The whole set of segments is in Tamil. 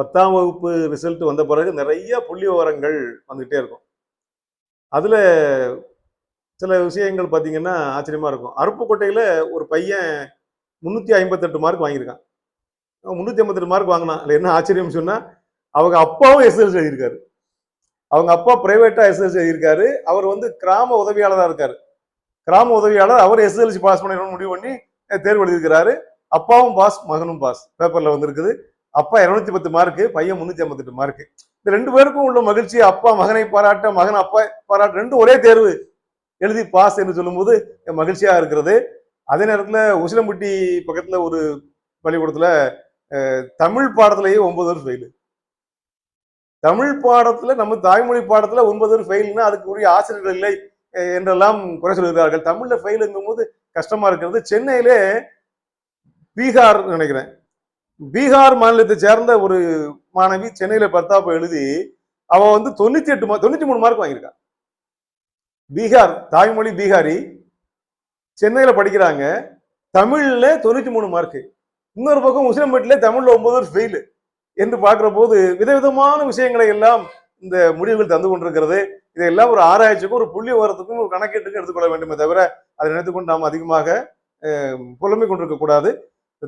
பத்தாம் வகுப்பு ரிசல்ட் வந்த பிறகு நிறைய புள்ளி விவரங்கள் வந்துகிட்டே இருக்கும். அதில் சில விஷயங்கள் பார்த்தீங்கன்னா ஆச்சரியமாக இருக்கும். அருப்புக்கோட்டையில் ஒரு பையன் முந்நூற்றி ஐம்பத்தெட்டு மார்க் வாங்கியிருக்கான். முந்நூற்றி ஐம்பத்தெட்டு மார்க் வாங்கினான். அதில் என்ன ஆச்சரியம் சொன்னால் அவங்க அப்பாவும் எஸ்எல்சி எழுதியிருக்காரு. அவங்க அப்பா பிரைவேட்டாக எஸ்எல்சி எழுதியிருக்காரு. அவர் வந்து கிராம உதவியாளராக இருக்கார். கிராம உதவியாளர் அவர் எஸ்எல்சி பாஸ் பண்ணிடணும்னு முடிவு பண்ணி தேர்வு எழுதியிருக்கிறாரு. அப்பாவும் பாஸ் மகனும் பாஸ் பேப்பரில் வந்திருக்குது. அப்பா இருநூத்தி பத்து மார்க்கு பையன் முந்நூற்றி ஐம்பத்தெட்டு மார்க்கு இந்த ரெண்டு பேருக்கும் உள்ள மகிழ்ச்சி அப்பா மகனை பாராட்ட மகன் அப்பா பாராட்ட ரெண்டும் ஒரே தேர்வு. எழுதி பாஸ் என்று சொல்லும்போது மகிழ்ச்சியா இருக்கிறது. அதே நேரத்தில் உசிலம்பட்டி பக்கத்துல ஒரு பள்ளிக்கூடத்துல தமிழ் பாடத்திலேயே ஒன்பது பேர் ஃபெயிலு தமிழ் பாடத்துல நம்ம தாய்மொழி பாடத்துல ஒன்பது பேர் ஃபெயில்னா அதுக்கு உரிய ஆசிரியர்கள் இல்லை என்றெல்லாம் குறை சொல்கிறார்கள் தமிழ்ல ஃபெயிலுங்கும் போது கஷ்டமா இருக்கிறது. சென்னையிலே பீகார் நினைக்கிறேன். பீகார் மாநிலத்தை சேர்ந்த ஒரு மாணவி சென்னையில பர்த்தாப்ப எழுதி அவ வந்து தொண்ணூத்தி எட்டு தொண்ணூத்தி மூணு மார்க் வாங்கியிருக்கான் பீகார் தாய்மொழி பீகாரி சென்னையில படிக்கிறாங்க. தமிழ்ல தொண்ணூத்தி மூணு மார்க் இன்னொரு பக்கம் முஸ்லிம்பேட்டில தமிழ்ல ஒன்பது ஃபெயில் என்று பார்க்கிற போது விதவிதமான விஷயங்களை எல்லாம் இந்த முடிவுகள் தந்து கொண்டிருக்கிறது. இதையெல்லாம் ஒரு ஆராய்ச்சிக்கும் ஒரு புள்ளி உரத்துக்கும் ஒரு கணக்கீட்டுக்கும் எடுத்துக்கொள்ள வேண்டுமே தவிர அதை நினைத்துக்கொண்டு நாம் அதிகமாக புலம்பிக் கொண்டிருக்க கூடாது.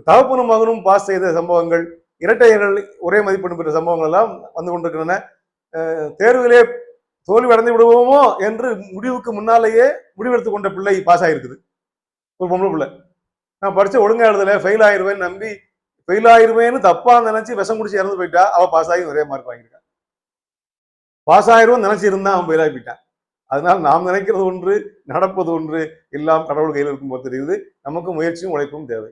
தகப்பனும் மகனும் பாஸ் செய்த சம்பவங்கள் இரட்டையர்கள் ஒரே மதிப்பெண் பெற்ற சம்பவங்கள் எல்லாம் வந்து கொண்டிருக்கின்றன. அஹ், தேர்விலே தோல்வி அடைந்து விடுவோமோ என்று முடிவுக்கு முன்னாலேயே முடிவெடுத்து கொண்ட பிள்ளை பாஸ் ஆகிருக்குது ஒரு பொம்பளை பிள்ளை. நான் படிச்ச ஒழுங்கா எழுதல ஃபெயில் ஆயிருவேன்னு நம்பி ஃபெயில் ஆயிடுவேன்னு தப்பா நினைச்சு விஷம் குடிச்சு இறந்து போயிட்டா அவ பாஸ் ஆகி நிறைய மார்க் வாங்கியிருக்கா. பாஸ் ஆயிருவோம் நினைச்சு இருந்தா அவன் ஃபெயில் ஆகி போயிட்டான் அதனால் நாம் நினைக்கிறது ஒன்று நடப்பது ஒன்று எல்லாம் கடவுள் கையில் இருக்கும்போது தெரியுது. நமக்கு முயற்சியும் உழைப்பும் தேவை.